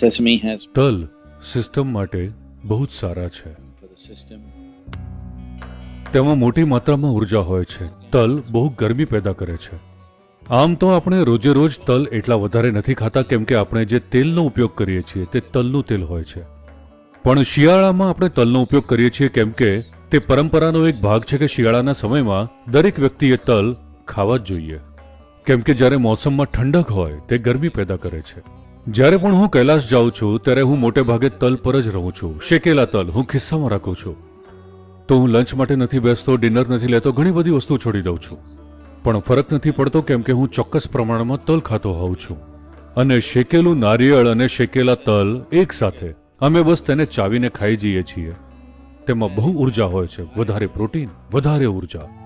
Sesame has તલ system માટે બહુ જ સારા છે. For the system. તેમાં મોટી માત્રામાં ઊર્જા હોય છે. તલ બહુ ગરમી પેદા કરે છે. આમ તો આપણે રોજે રોજ તલ એટલા વધારે નથી ખાતા કેમ કે આપણે જે તેલનો ઉપયોગ કરીએ છીએ તે તલનું તેલ હોય છે. પણ શિયાળામાં આપણે તલનો ઉપયોગ કરીએ છીએ કેમ કે તે પરંપરાનો એક ભાગ છે કે શિયાળાના સમયમાં દરેક વ્યક્તિએ તલ ખાવા જ જોઈએ. કેમ કે જ્યારે મોસમમાં ઠંડક હોય તે ગરમી પેદા કરે છે. જ્યારે પણ હું કૈલાશ જાઉં છું, ત્યારે હું મોટે ભાગે તલ પર જ રહું છું. શેકેલા તલ હું ખિસ્સામાં રાખું છું. તો હું લંચ માટે નથી બેસતો, ડિનર નથી લેતો, ઘણી બધી વસ્તુ છોડી દઉં છું. પણ ફરક નથી પડતો કેમ કે હું ચોક્કસ પ્રમાણમાં તલ ખાતો હોઉં છું. અને શેકેલું નારિયેળ અને શેકેલા તલ એક સાથે અમે બસ તેને ચાવીને ખાઈ જઈએ છીએ. તેમાં બહુ ઊર્જા હોય છે. વધારે પ્રોટીન, વધારે ઊર્જા.